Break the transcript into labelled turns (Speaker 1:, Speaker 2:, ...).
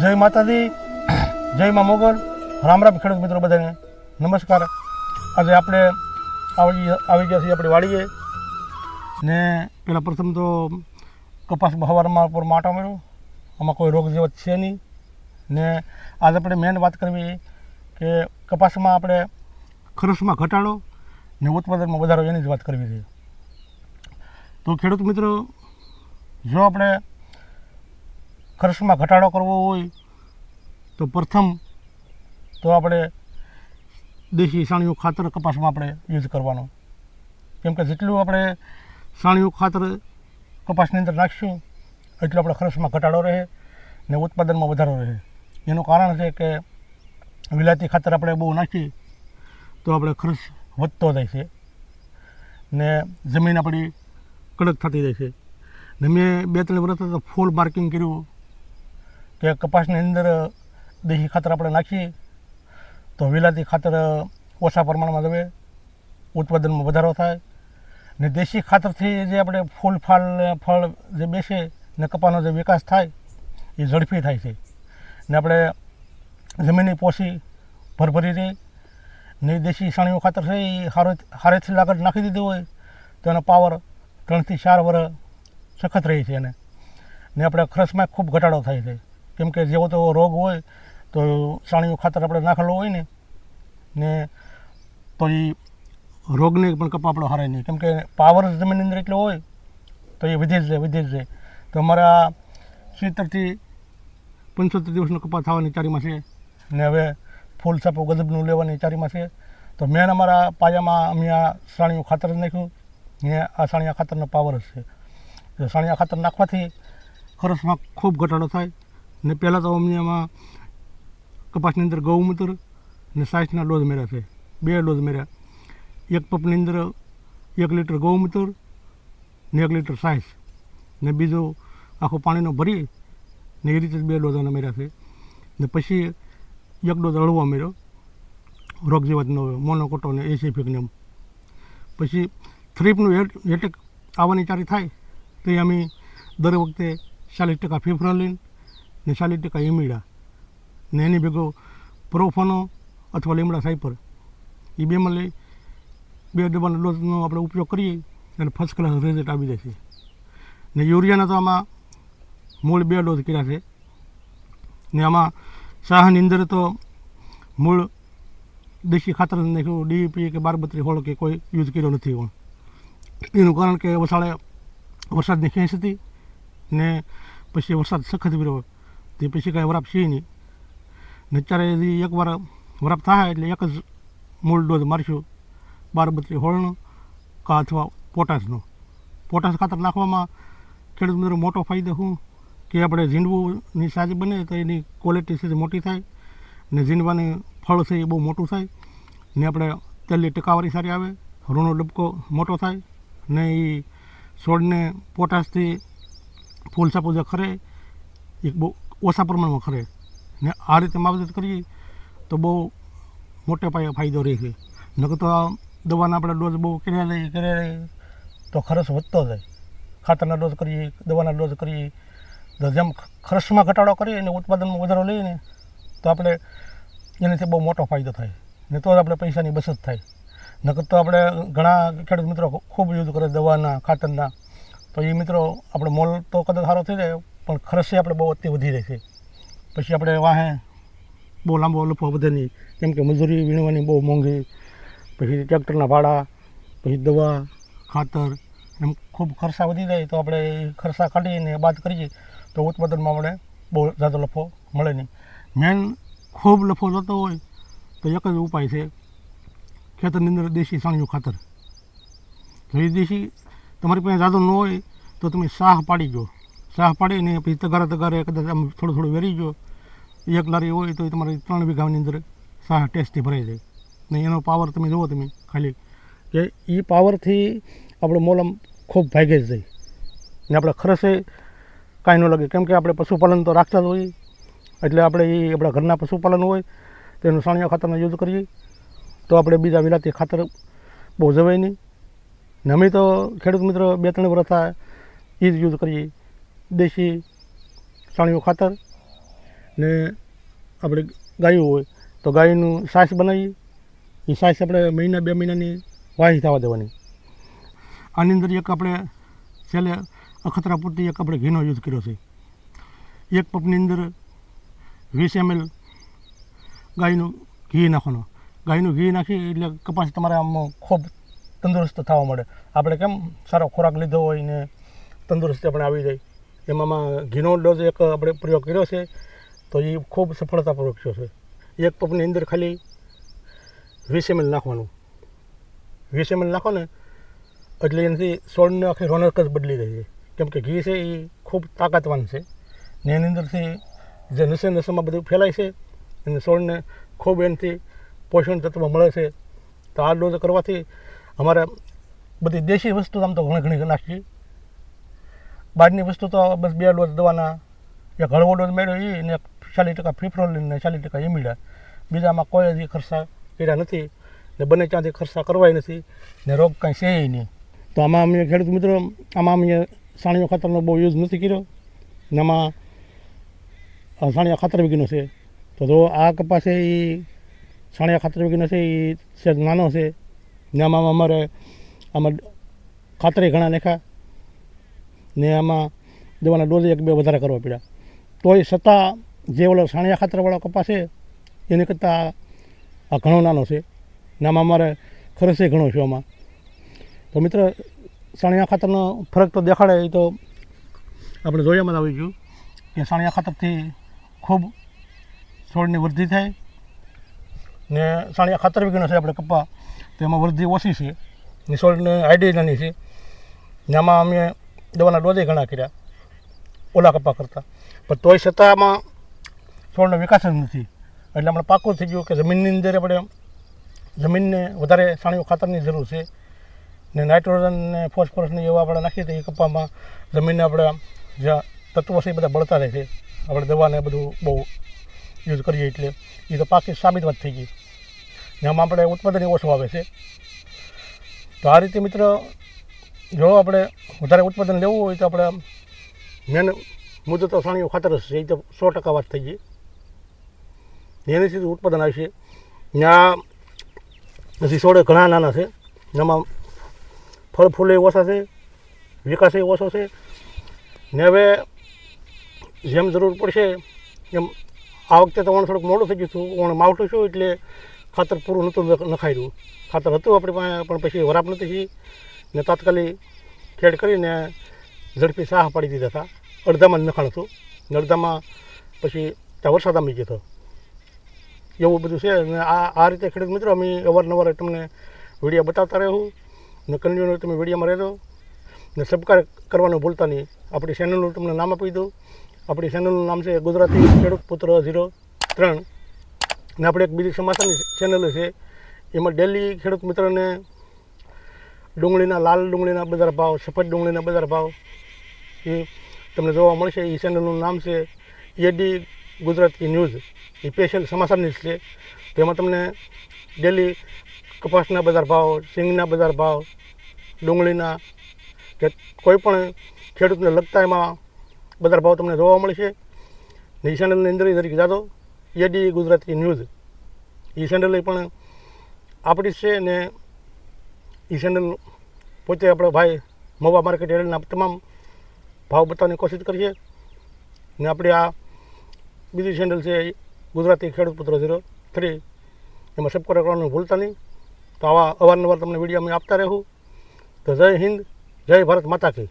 Speaker 1: જય માતાજી, જય મા મોગલ. રામ રામ ખેડૂત મિત્રો બધાને. નમસ્કાર. આજે આપણે આવી આવી ગયા છીએ આપણી વાડીએ. ને પહેલાં પ્રથમ તો કપાસ હવારમાં પર માટો મળ્યો આમાં કોઈ રોગ જેવો છે નહીં. ને આજે આપણે મેન વાત કરવી કે કપાસમાં આપણે ખર્ચમાં ઘટાડો ને ઉત્પાદનમાં વધારો એની જ વાત કરવી છે. તો ખેડૂત મિત્રો, જો આપણે ખર્ચમાં ઘટાડો કરવો હોય તો પ્રથમ તો આપણે દેશી સાણિયું ખાતર કપાસમાં આપણે યુઝ કરવાનો. કેમ કે જેટલું આપણે સાણિયું ખાતર કપાસની અંદર નાખીશું, એટલું આપણે ખર્ચમાં ઘટાડો રહે ને ઉત્પાદનમાં વધારો રહે. એનું કારણ છે કે વિલાયતી ખાતર આપણે બહુ નાખીએ તો આપણે ખર્ચ વધતો જાય છે ને જમીન આપણી કડક થતી જાય છે. ને મેં બે ત્રણ વર્ષ ફૂલ માર્કિંગ કર્યું કે કપાસની અંદર દેશી ખાતર આપણે નાખીએ, તો વિલાતી ખાતર ઓછા પ્રમાણમાં દવે ઉત્પાદનમાં વધારો થાય. ને દેશી ખાતરથી જે આપણે ફૂલ ફાલ ફળ જે બેસે, ને કપાનો જે વિકાસ થાય, એ ઝડપી થાય છે. ને આપણે જમીનની પોષી ભરભરી રહી, ને દેશી સાણીઓ ખાતર છે, એ હારે, હારેથી આગળ નાખી દીધું હોય, તો એનો પાવર ત્રણથી ચાર વર્ષ સખત રહે છે એને. ને આપણે ખર્ચમાં ખૂબ ઘટાડો થાય છે. કેમ કે જેવો તેવો રોગ હોય તો સાણીનું ખાતર આપણે નાખેલું હોય ને ને તો એ રોગને પણ કપા આપણો હારે નહીં. કેમ કે પાવર જમીનની અંદર એટલો હોય, તો એ વધે જ જાય, વધે જ જાય. તો અમારા સિત્તેરથી પંચોતેર દિવસનો કપા થવાની ચારીમાં છે, ને હવે ફૂલ સાપો ગદબનું લેવાની ચારીમાં છે. તો મેન અમારા પાયામાં અમે આ સાણિયું ખાતર નાખ્યું, ને આ સાણિયા ખાતરનો પાવર જ છે. સાણિયા ખાતર નાખવાથી ખર્ચમાં ખૂબ ઘટાડો થાય ને પહેલાં તો અમને એમાં કપાસની અંદર ગૌમૂત્ર ને સાઈસના ડોઝ મેળ્યા છે. બે ડોઝ મેળ્યા એક પપની અંદર એક લીટર ગૌમૂત્ર ને એક લીટર સાઈસ ને બીજું આખું પાણીનો ભરી ને એ રીતે જ બે ડોઝ એને મેળ્યા છે. ને પછી એક ડોઝ હળવો મેળ્યો રોગ જીવાતનો મોનોકોટો ને એસીફિકને પછી થ્રીપનું એટેક આવવાની ચારી થાય, તો અમે દર વખતે ચાલીસ ટકા ફિફ્રોલિન ને ચાલીસ ટકા ઇમીડા ને એની ભેગો પ્રોફોનો અથવા લીમડા સાઇપર એ બેમાં લઈ બે ડબ્બાનો ડોઝનો આપણે ઉપયોગ કરીએ અને ફર્સ્ટ ક્લાસ રિઝલ્ટ આવી જાય છે. ને યુરિયાના તો આમાં મૂળ બે ડોઝ કર્યા છે. ને આમાં શાહની અંદર તો મૂળ દેશી ખાતર નાખ્યું ડીપી કે બારબત્રી હોળ કે કોઈ યુઝ કર્યો નથી પણ એનું કારણ કે વસાળે વરસાદની ખેંચ હતી ને પછી વરસાદ સખત કર્યો તે પછી કાંઈ વરાપ છે નહીં. ને અત્યારે એકવાર વરાપ થાય એટલે એક જ મૂળ ડોઝ મારશું. બારબત્રી હોળનો, કા અથવા પોટાશનો. પોટાશ ખાતર નાખવામાં ખેડૂત મિત્રો મોટો ફાયદો શું? કે આપણે ઝીંડવુંની સાજ બને તો એની ક્વોલિટી છે મોટી થાય ને ઝીંડવાની ફળ છે એ બહુ મોટું થાય ને આપણે તેલની ટકાવારી સારી આવે રૂનો ડબકો મોટો થાય ને એ છોડને પોટાશથી ફૂલ સાપુ જે ખરે એ બહુ ઓછા પ્રમાણમાં ખરે. ને આ રીતે માવજત કરીએ તો બહુ મોટે પાયે ફાયદો રહે છે. નકર તો દવાના આપણે ડોઝ બહુ કર્યા લઈએ કર્યા લઈએ તો ખર્ચ વધતો જાય. ખાતરના ડોઝ કરીએ, દવાના ડોઝ કરીએ, તો જેમ ખર્ચમાં ઘટાડો કરીએ અને ઉત્પાદનમાં વધારો લઈએ તો આપણે એનાથી બહુ મોટો ફાયદો થાય. ને તો જ આપણે પૈસાની બચત થાય. નકર તો આપણે ઘણા ખેડૂત મિત્રો ખૂબ યુઝ કરે દવાના, ખાતરના. તો એ મિત્રો, આપણે મોલ તો કદાચ સારો થઈ જાય પણ ખર્ચે આપણે બહુ અતિ વધી રહી છે. પછી આપણે વાહે બહુ લાંબો લફો વધે નહીં. કેમ કે મજૂરી વીણવાની બહુ મોંઘી. પછી ટ્રેક્ટરના ભાડા, પછી દવા, ખાતર, એમ ખૂબ ખર્ચા વધી જાય તો આપણે ખર્ચા કાઢીને બાદ કરીએ તો ઉત્પાદનમાં આપણે બહુ જાજો લફો મળે નહીં. મેન ખૂબ લફો થતો હોય તો એક જ ઉપાય છે ખેતરની અંદર દેશી સાણિયું ખાતર. જો એ દેશી તમારી પાસે જાદો ન હોય તો તમે શાહ પાડી ગયો. શાહ પાડીને પછી તગારે તગારે કદાચ આમ થોડું થોડું વેરી ગયો. એક લારી હોય તો એ તમારી ત્રણ વીઘાની અંદર સાહ ટેસ્ટથી ભરાઈ જાય. ને એનો પાવર તમે જુઓ તમે ખાલી કે એ પાવરથી આપણો મોલમ ખૂબ ભાગે જ જાય. ને આપણે ખરેશે કાંઈ ન લાગે. કેમ કે આપણે પશુપાલન તો રાખતા જ હોઈએ એટલે આપણે એ આપણા ઘરના પશુપાલન હોય, તો એનું સાણિયા ખાતરનો યુઝ કરીએ. તો આપણે બીજા વિલાતી ખાતર બહુ જવાય નહીં. ને અમે તો ખેડૂત મિત્રો બે ત્રણ વર્ષ એ જ યુઝ કરીએ. દેશી સાણિયું ખાતર ને આપણે ગાયું હોય તો ગાયનું સાસ બનાવી એ સાસ આપણે મહિના, બે મહિનાની વાહી થવા દેવાની. આની અંદર એક આપણે છેલ્લે અખતરા પૂરતી એક આપણે ઘીનો યુઝ કર્યો છે. એક પપની અંદર વીસ એમએલ ગાયનું ઘી નાખવાનું. ગાયનું ઘી નાખી એટલે કપાસ તમારે આમ ખૂબ તંદુરસ્ત થવા મળે આપણે કેમ સારો ખોરાક લીધો હોય ને તંદુરસ્તી આપણે આવી જાય. એમાં ઘીનો ડોઝ એક આપણે પ્રયોગ કર્યો છે, તો એ ખૂબ સફળતાપૂર્વક થયો છે. એક પપની અંદર ખાલી વીસ એમએલ નાખવાનું. વીસ એમએલ નાખો ને, એટલે એનાથી સોળને આખી રોનક જ બદલી રહી છે. કેમ કે ઘી છે એ ખૂબ તાકાતવાન છે. ને એની અંદરથી જે નસે નસોમાં બધું ફેલાય છે અને સોળને ખૂબ એનાથી પોષણ તત્વ મળે છે. તો આ ડોઝ કરવાથી અમારે બધી દેશી વસ્તુ આમ તો ઘણી ઘણી નાખી બહારની વસ્તુ તો બસ બે ડોઝ દવાના એક હળવો ડોઝ મેળવ્યો એ ને ચાલીસ ટકા ફિફ્રોલિન ને ચાલીસ ટકા એમિડા. બીજામાં કોઈ હજી ખર્ચા કર્યા નથી ને બને ત્યાંથી ખર્ચા કરવાય નથી ને રોગ કાંઈ છે નહીં. તો આમાં અમે ખેડૂત મિત્રો, આમાં અમે સાણીઓ ખાતરનો બહુ યુઝ નથી કર્યો ને આમાં સાણીયા ખાતર વિઘ્નો છે. તો જો આ કપાસ એ સાણિયા ખાતર વિઘ્નો છે એ છે નાનો છે. ને આમાં અમારે, આમાં ખાતરે ઘણા નાખ્યા. ને આમાં દવાના ડોઝ એક બે વધારે કરવા પડ્યા. તોય છતાં જે ઓલો સાણિયા ખાતરવાળો કપાસ છે, એની કરતાં આ ઘણો નાનો છે. ને આમાં અમારે ખર્ચે ઘણો છે આમાં. તો મિત્ર, સાણિયા ખાતરનો ફરક તો દેખાડે એ તો આપણે જોયામાં આવી ગયું કે સાણિયા ખાતરથી ખૂબ છોડની વૃદ્ધિ થાય ને સાણિયા ખાતર વિઘ્ન છે આપણે કપા, તો એમાં વૃદ્ધિ ઓછી છે ને છોડને નાની છે. ને આમાં અમે દવાના ડોઝે ઘણા કર્યા, ઓલા કપા કરતાં. પણ તોય છતાં આમાં છોડનો વિકાસ જ નથી. એટલે આપણે પાકું થઈ ગયું કે જમીનની અંદર આપણે જમીનને વધારે સાણીઓ ખાતરની જરૂર છે. ને નાઇટ્રોજન ને ફોસ્ફરસને એવા આપણે નાખીએ તો એ કપામાં જમીનને આપણે જ્યાં તત્વો છે એ બધા બળતા રહે છે. આપણે દવાને બધું બહુ યુઝ કરીએ એટલે એ તો પાકી સાબિત વાત થઈ ગઈ. ને આમાં આપણે ઉત્પાદન ઓછું આવે છે. તો આ રીતે મિત્ર જો આપણે વધારે ઉત્પાદન લેવું હોય તો આપણે મેન મુદ્દો તો સાણીઓ ખાતર જ છે, એ તો સો ટકા વાત થઈ ગઈ. એની ઉત્પાદન આવશે ત્યાં હજી છોડે ઘણા નાના છે. એમાં ફળ ફૂલે ઓછા છે, વિકાસ એ ઓછો છે. ને હવે જેમ જરૂર પડશે એમ આ વખતે તો વણ થોડુંક મોડું થઈ ગયું હતું, ઓણ માવઠું છું એટલે ખાતર પૂરું નહોતું નખાઈ રહ્યું. ખાતર હતું આપણી પાસે, પણ પછી વરાપ નથી ને તાત્કાલિક ખેડ કરીને ઝડપી સાહ પાડી દીધા હતા. અડધામાં નખાણ હતું ને અડધામાં પછી ત્યાં વરસાદ આમી ગયો હતો. એવું બધું છે અને આ આ રીતે ખેડૂત મિત્રો અમે અવારનવાર તમને વીડિયો બતાવતા રહેવું ને કન્ટિન્યુ તમે વિડીયોમાં રહેજો. ને સબસ્ક્રાઈબ કરવાનું ભૂલતા નહીં. આપણી ચેનલનું તમને નામ આપી દઉં. આપણી ચેનલનું નામ છે ગુજરાતી ખેડૂત પુત્ર ઝીરો ત્રણ. ને આપણે એક બીજી સમાચારની ચેનલ છે. એમાં ડેલી ખેડૂત મિત્રોને ડુંગળીના લાલ ડુંગળીના બજાર ભાવ સફેદ ડુંગળીના બજાર ભાવ એ તમને જોવા મળશે. એ ચેનલનું નામ છે એડી ગુજરાતી ન્યૂઝ. એ સ્પેશિયલ સમાચાર ન્યૂઝ છે. તેમાં તમને ડેલી કપાસના બજાર ભાવ, સિંગના બજાર ભાવ, ડુંગળીના કે કોઈ પણ ખેડૂતને લગતા એમાં બજાર ભાવ તમને જોવા મળશે. ને એ ચેનલની અંદર તરીકે જાદો એડી ગુજરાતી ન્યૂઝ. એ ચેનલ પણ આપણી છે ને એ ચેનલ પોતે આપણો ભાઈ મવા માર્કેટ એરિયાના તમામ ભાવ બતાવવાની કોશિશ કરીએ ને આપણી આ બીજી ચેનલ છે ગુજરાતી ખેડૂત પુત્ર ઝીરો થ્રી એમાં સબસ્ક્રાઈબ કરવાનું ભૂલતા નહીં. તો આવા અવારનવાર તમને વીડિયો અમે આપતા રહેવું તો જય હિન્દ, જય ભારત માતા કી.